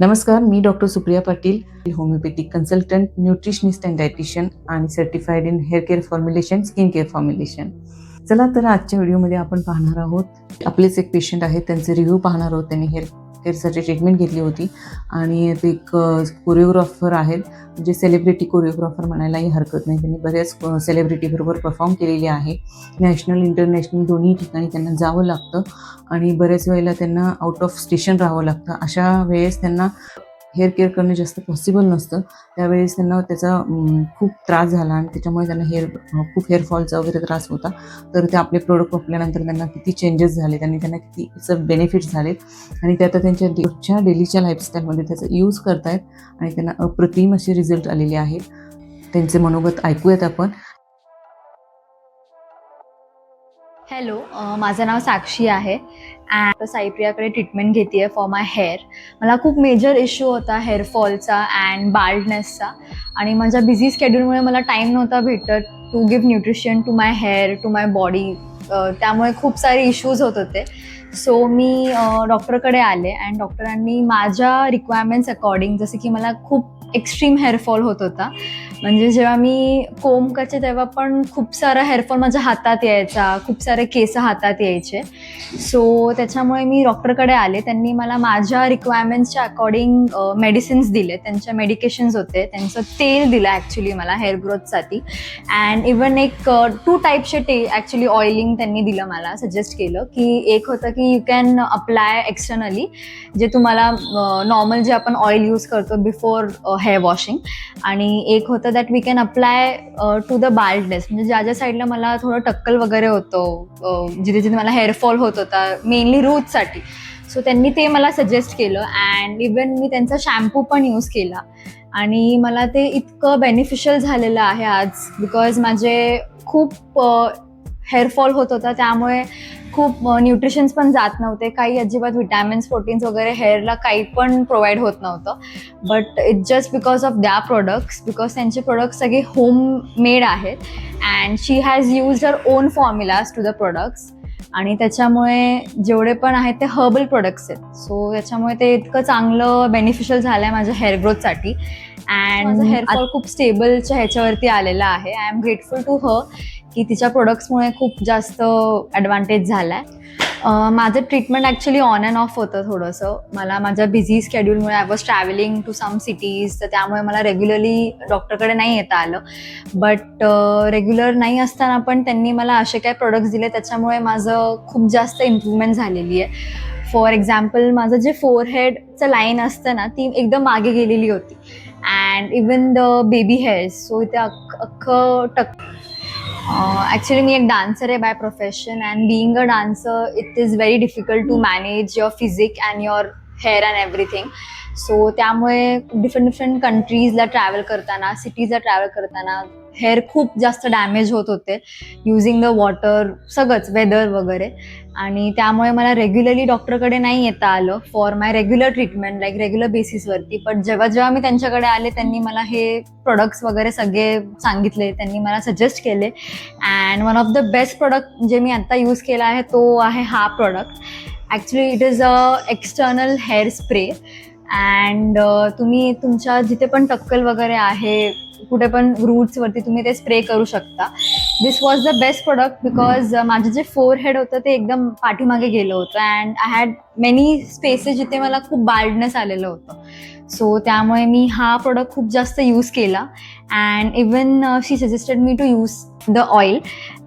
नमस्कार मी doctor Supriya Patil homeopathic consultant nutritionist and dietitian आणि certified in hair care formulation skin care formulation. चला तर आजच्या व्हिडिओमध्ये आपण पाहणार आहोत आपलेच एक पेशंट आहेत त्यांचे रिव्ह्यू पाहणार आहोत त्यांनी हेअर केअरसाठी ट्रीटमेंट घेतली होती. आणि ते एक कोरिओग्राफर आहेत. म्हणजे सेलिब्रिटी कोरिओग्राफर म्हणायलाही हरकत नाही. त्यांनी बऱ्याच सेलिब्रिटीबरोबर परफॉर्म केलेले आहे. नॅशनल इंटरनॅशनल दोन्ही ठिकाणी त्यांना जावं लागतं. आणि बऱ्याच वेळेला त्यांना आउट ऑफ स्टेशन राहावं लागतं. अशा वेळेस त्यांना हेअर केअर करणं जास्त पॉसिबल नसतं. त्यावेळेस त्यांना त्याचा खूप त्रास झाला आणि त्याच्यामुळे त्यांना हेअर खूप हेअरफॉलचा वगैरे त्रास होता. तर ते आपले प्रोडक्ट वापरल्यानंतर त्यांना किती चेंजेस झाले त्यांनी त्यांना किती बेनिफिट्स झालेत. आणि ते आता त्यांच्या रोजच्या डेलीच्या लाईफस्टाईलमध्ये त्याचा यूज करतायत आणि त्यांना अप्रतिम असे रिझल्ट आलेले आहेत त्यांचे मनोगत ऐकूयात आपण. हॅलो माझं नाव साक्षी आहे. अँड साईप्रियाकडे ट्रीटमेंट घेते आहे फॉर माय हेअर मला खूप मेजर इश्यू होता हेअरफॉलचा अँड बाल्डनेसचा आणि माझ्या बिझी स्केड्यूलमुळे मला टाईम नव्हता भेटत to give nutrition to my hair to my body त्यामुळे खूप सारे इश्यूज होत होते. सो मी डॉक्टरकडे आले अँड डॉक्टरांनी माझ्या रिक्वायरमेंट्स अकॉर्डिंग जसं की मला खूप एक्स्ट्रीम हेअरफॉल होत होता. म्हणजे जेव्हा मी कोम करते तेव्हा पण खूप सारा हेअरफॉल माझ्या हातात यायचा. खूप सारे केस हातात यायचे. सो त्याच्यामुळे मी डॉक्टरकडे आले. त्यांनी मला माझ्या रिक्वायरमेंट्सच्या अकॉर्डिंग मेडिसिन्स दिले. त्यांच्या मेडिकेशन्स होते. त्यांचं तेल दिलं ॲक्च्युली मला हेअर ग्रोथसाठी अँड इवन एक टू टाईपचे टे ॲक्च्युली ऑइलिंग त्यांनी दिलं मला सजेस्ट केलं की एक होतं की यू कॅन अप्लाय एक्सटर्नली जे तुम्हाला नॉर्मल जे आपण ऑइल यूज करतो बिफोर हेअर वॉशिंग आणि एक होतं that we can apply to the baldness म्हणजे ज्या ज्या साईडला मला थोडं टक्कल वगैरे होतं जिथे जिथे मला हेअरफॉल होत होता मेनली रूथसाठी सो त्यांनी ते मला सजेस्ट केलं अँड इवन मी त्यांचा शॅम्पू पण यूज केला. आणि मला ते इतकं बेनिफिशियल झालेलं आहे आज बिकॉज माझे खूप हेअरफॉल होत होता त्यामुळे खूप न्यूट्रिशन्स पण जात नव्हते. काही अजिबात विटॅमिन्स प्रोटीन्स वगैरे हेअरला काही पण प्रोव्हाइड होत नव्हतं. But it just because of the products because त्यांचे प्रोडक्ट्स सगळे होम मेड आहेत. And she has use her own formulas to the products आणि त्याच्यामुळे जेवढे पण आहेत ते हर्बल प्रोडक्ट्स आहेत. सो त्याच्यामुळे ते इतकं चांगलं बेनिफिशियल झालं आहे माझ्या हेअर ग्रोथसाठी अँड माझं हेअरफॉल खूप स्टेबलच्या ह्याच्यावरती आलेलं आहे. आय एम ग्रेटफुल टू ह की तिच्या प्रोडक्ट्समुळे खूप जास्त ॲडव्हान्टेज झाला आहे माझं treatment actually on and off होतं थोडंसं. मला माझ्या busy स्केड्यूलमुळे I was travelling to some cities तर त्यामुळे मला रेग्युलरली डॉक्टरकडे नाही येता आलं. बट रेग्युलर नाही असताना पण त्यांनी मला असे काय प्रोडक्ट्स दिले त्याच्यामुळे माझं खूप जास्त इम्प्रूव्हमेंट झालेली आहे. फॉर एक्झाम्पल माझं जे फोरहेडचं लाईन असतं ना ती एकदम मागे गेलेली होती. And even the baby hairs so इथे अख्ख अख्खं टक ॲक्च्युली मी एक डान्सर आहे by profession and being a dancer it is very difficult to manage your physique and your hair and everything so त्यामुळे डिफरंट डिफरंट कंट्रीजला ट्रॅव्हल करताना सिटीजला ट्रॅव्हल करताना हेअर खूप जास्त डॅमेज होत होते. युझिंग द वॉटर सगळंच वेदर वगैरे. आणि त्यामुळे मला रेग्युलरली डॉक्टरकडे नाही येता आलं for my regular treatment like regular बेसिसवरती but जेव्हा जेव्हा मी त्यांच्याकडे आले त्यांनी मला हे प्रोडक्ट्स वगैरे सगळे सांगितले त्यांनी मला सजेस्ट केले. And one of the best product जे मी आत्ता यूज केला आहे तो आहे हा product actually it is a external hair spray and uh, तुम्ही तुमच्या जिथे पण टक्कल वगैरे आहे कुठे पण रूट्सवरती तुम्ही ते स्प्रे करू शकता. This was the best product because माझं जे फोर हेड होतं ते एकदम पाठीमागे गेलं होतं. And I had many spaces जिथे मला खूप बाल्डनेस आलेलं होतं. सो त्यामुळे मी हा प्रोडक्ट खूप जास्त यूज केला. And even she suggested me to use the oil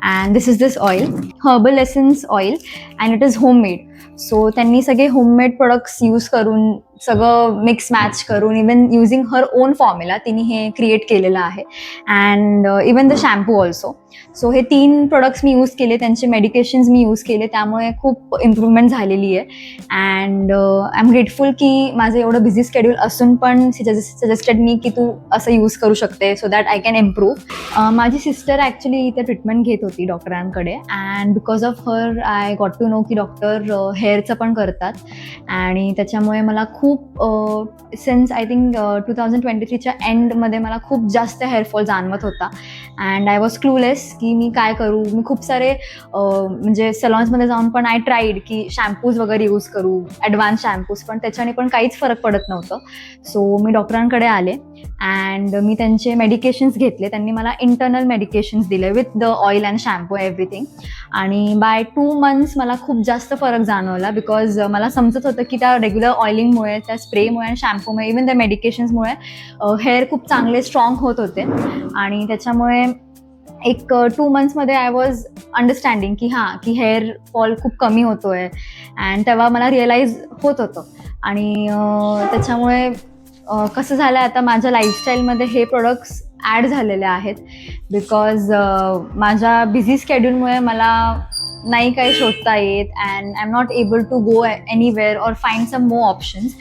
and this is this oil herbal essence oil and it is homemade so त्यांनी सगळे होममेड प्रोडक्ट्स यूज करून सगळं मिक्स मॅच करून even using her own formula तिने हे create केलेलं आहे. And even the shampoo also so हे तीन प्रोडक्ट्स मी यूज केले त्यांचे मेडिकेशन्स मी यूज केले त्यामुळे खूप इम्प्रूव्हमेंट झालेली आहे. अँड आय एम ग्रेटफुल की माझं एवढं बिझी स्केड्यूल असून पण सजेस्टेड मी की तू असं यूज करू शकते so that I can improve माझी सिस्टर ॲक्च्युली इथे ट्रीटमेंट घेत होती डॉक्टरांकडे and because of her I got to know की डॉक्टर हेअरचं uh, पण करतात. आणि त्याच्यामुळे मला खूप since I think two thousand twenty थ्रीच्या एंडमध्ये मला खूप जास्त हेअरफॉल जाणवत होता. अँड आय वॉज क्लूलेस की मी काय करू. मी खूप सारे म्हणजे सलॉन्समध्ये जाऊन पण आय ट्राईड की शॅम्पूज वगैरे यूज करू ॲडव्हान्स शॅम्पूज पण त्याच्याने पण काहीच फरक पडत नव्हतं. सो मी डॉक्टरांकडे आले अँड मी त्यांचे मेडिकेशन्स घेतले. त्यांनी मला इंटरनल मेडिकेशन्स दिले with the oil and shampoo everything आणि बाय टू मंथ्स मला खूप जास्त फरक जाणवला बिकॉज मला समजत होतं की त्या रेग्युलर ऑइलिंगमुळे त्या स्प्रेमुळे आणि शॅम्पूमुळे इवन त्या मेडिकेशन्समुळे हेअर खूप चांगले स्ट्रॉंग होत होते. आणि त्याच्यामुळे एक टू मंथ्समध्ये आय वॉज अंडरस्टँडिंग की हां की हेअर फॉल खूप कमी होतो आहे अँड तेव्हा मला रिअलाईज होत होतं. आणि त्याच्यामुळे कसं झालं आता माझ्या लाईफस्टाईलमध्ये हे प्रोडक्ट्स ॲड झालेले आहेत. बिकॉज माझ्या बिझी स्केड्यूलमुळे मला नाही काही शोधता येत and I am not able to go anywhere or find some more options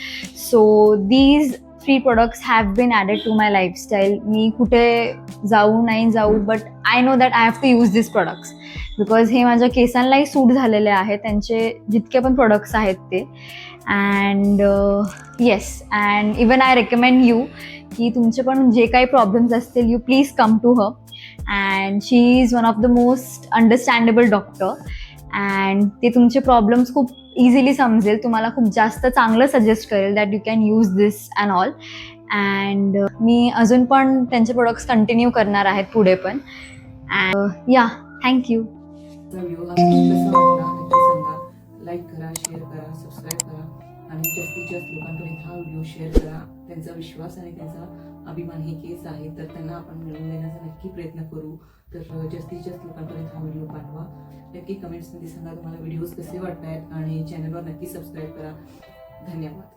so these free products have been added to my lifestyle मी कुठे जाऊ नाही जाऊ but I know that I have to use this products because हे माझ्या केसांनाही सूट झालेले आहेत त्यांचे जितके पण प्रोडक्ट्स आहेत ते. And yes and even I recommend you की तुमचे पण जे काही प्रॉब्लेम्स असतील you please come to her and she is one of the most understandable doctor and ते तुमचे प्रॉब्लेम्स खूप इझिली समजेल. तुम्हाला खूप जास्त चांगलं सजेस्ट करेल that you can use this and all and मी अजून पण त्यांचे प्रोडक्ट्स कंटिन्यू करणार आहेत पुढे पण. अँड या थँक्यू लाईक करा शेअर करा सबस्क्राईब करा. आणि जास्तीत जास्त लोकांपर्यंत हा व्हिडिओ शेअर करा त्यांचा विश्वास आणि त्यांचा अभिमान हे केस आहे तर त्यांना आपण मिळवून देण्याचा नक्की प्रयत्न करू. तर जास्तीत जास्त लोकांपर्यंत हा व्हिडिओ पाठवा. नक्की कमेंट्समध्ये सांगा तुम्हाला व्हिडिओज कसे वाटत आहेत आणि चॅनलवर नक्की सबस्क्राईब करा. धन्यवाद.